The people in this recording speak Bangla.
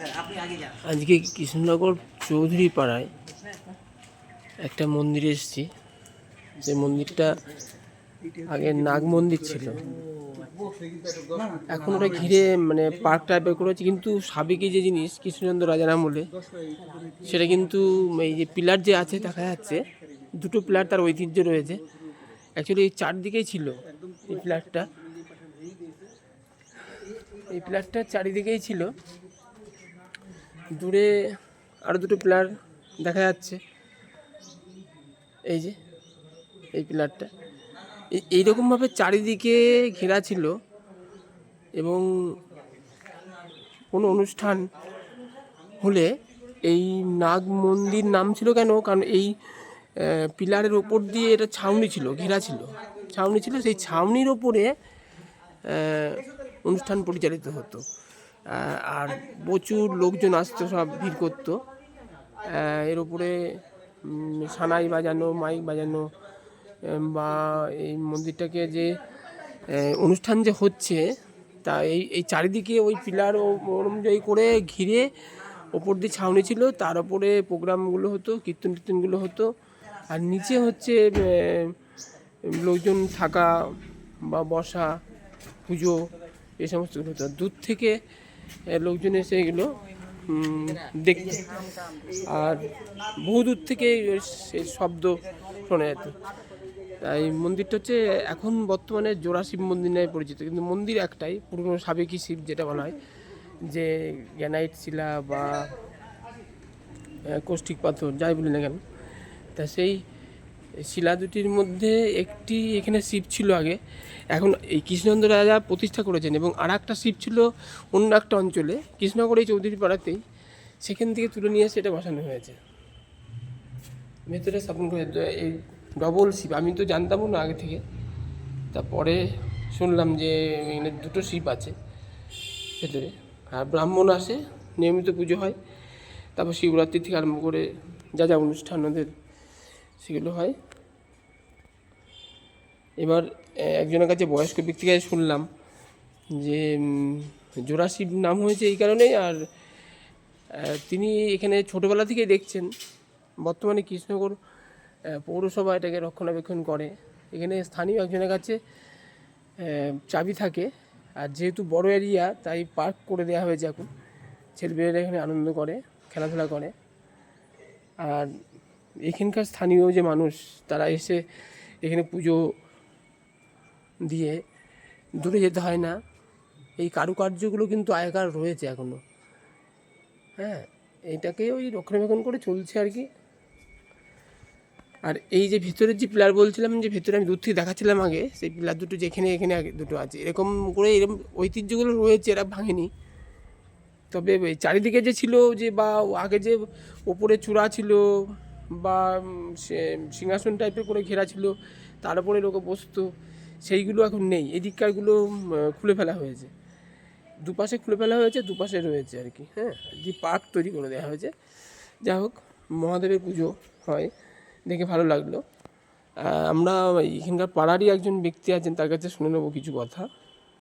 যান। আজকে কৃষ্ণনগর চৌধুরী পাড়ায় একটা মন্দিরে এসেছি। যে মন্দিরটা আগে নাগ মন্দির ছিল। এখন ওটা ঘিরে মানে পার্ক টাইপের করেছে। কিন্তু সাবেকি যে জিনিস, কৃষ্ণচন্দ্র রাজার আমলে, সেটা কিন্তু এই যে পিলার যে আছে, দেখা যাচ্ছে, দুটো পিলার তার ঐতিহ্য রয়েছে। অ্যাকচুয়ালি এই চারদিকেই ছিল এই পিলারটা এই পিলারটা চারিদিকেই ছিল। দূরে আরও দুটো পিলার দেখা যাচ্ছে। এই যে, এই পিলারটা। এই- এইরকমভাবে চারিদিকে ঘেরা ছিল এবং কোনো অনুষ্ঠান হলে এই নাগ মন্দির নাম ছিল কেন? কারণ এই পিলারের ওপর দিয়ে এটা ছাউনি ছিল, ঘেরা ছিল। ছাউনি ছিল, সেই ছাউনির ওপরে অনুষ্ঠান পরিচালিত হতো। আর প্রচুর লোকজন আসতো সব ভিড় করতো। এর উপরে সানাই বাজানো, মাইক বাজানো বা এই মন্দিরটাকে যে অনুষ্ঠান যে হচ্ছে, তা এই এই চারিদিকে ওই পিলার অনুযায়ী করে ঘিরে ওপর দিয়ে ছাউনি ছিল, তার ওপরে প্রোগ্রামগুলো হতো কীর্তন টীর্তনগুলো হতো। আর নিচে হচ্ছে লোকজন থাকা বা বসা, পুজো এই সমস্তগুলো হতো। দূর থেকে লোকজন এসে এগুলো দেখতো আর বহু দূর থেকে সেই শব্দ শোনা যেত তাই মন্দিরটা হচ্ছে এখন বর্তমানে জোড়া শিব মন্দির নামে পরিচিত। কিন্তু মন্দির একটাই, পুরনো সাবেকি শিব যেটা বলা হয়, যে গ্যানাইট শিলা বা কৌষ্টিক পাথর, যাই বলি না কেন। তা সেই শিলা দুটির মধ্যে একটি এখানে শিব ছিল আগে। এখন এই কৃষ্ণচন্দ্র রাজা প্রতিষ্ঠা করেছেন এবং আর একটা শিব ছিল অন্য একটা অঞ্চলে, কৃষ্ণনগর এই চৌধুরী পাড়াতেই সেখান থেকে তুলে নিয়ে এসে এটা বসানো হয়েছে। ভেতরে স্থাপন করে এই ডবল শিব, আমি তো জানতামও না আগে থেকে। তারপরে শুনলাম যে এখানে দুটো শিব আছে ভেতরে। আর ব্রাহ্মণ আসে, নিয়মিত পুজো হয়। তারপর শিবরাত্রি থেকে আরম্ভ করে যা যা অনুষ্ঠান ওদের সেগুলো হয়। এবার একজনের কাছে বয়স্ক ব্যক্তি কাছে শুনলাম যে জোড়া নাম হয়েছে এই কারণেই আর তিনি এখানে ছোটোবেলা থেকেই দেখছেন। বর্তমানে কৃষ্ণনগর আহ, পৌরসভা এটাকে রক্ষণাবেক্ষণ করে। এখানে স্থানীয় একজনের কাছে চাবি থাকে। আর যেহেতু বড় এরিয়া তাই পার্ক করে দেওয়া হয়েছে এখন। ছেলেমেয়েরা এখানে আনন্দ করে খেলাধুলা করে। আর এখানকার স্থানীয় যে মানুষ, তারা এসে এখানে পুজো দিয়ে দূরে যেতে হয় না। এই কারুকার্যগুলো কিন্তু আগেকার রয়েছে এখনও হ্যাঁ এইটাকে ওই রক্ষণাবেক্ষণ করে চলছে আর কি। আর এই যে ভিতরের যে পিলার বলছিলাম, যে ভিতরে আমি দূর থেকে দেখাচ্ছিলাম আগে, সেই পিলার দুটো যেখানে এখানে দুটো আছে। এরকম করে এরকম ঐতিহ্যগুলো রয়েছে, এরা ভাঙেনি। তবে চারিদিকে যে ছিল যে বা, আগে যে ওপরে চূড়া ছিল বা সিংহাসন টাইপের করে ঘেরা ছিল, তার উপরে লোকে বসতো, সেইগুলো এখন নেই। এদিককারগুলো খুলে ফেলা হয়েছে। দুপাশে খুলে ফেলা হয়েছে, দুপাশে রয়েছে আর কি হ্যাঁ? যে পার্ক তৈরি করে দেওয়া হয়েছে। যা হোক, মহাদেবের পুজো হয়, দেখে ভালো লাগল। আমরা এখানকার পাড়ারই একজন ব্যক্তি আছেন, তার কাছে শুনে নেব কিছু কথা।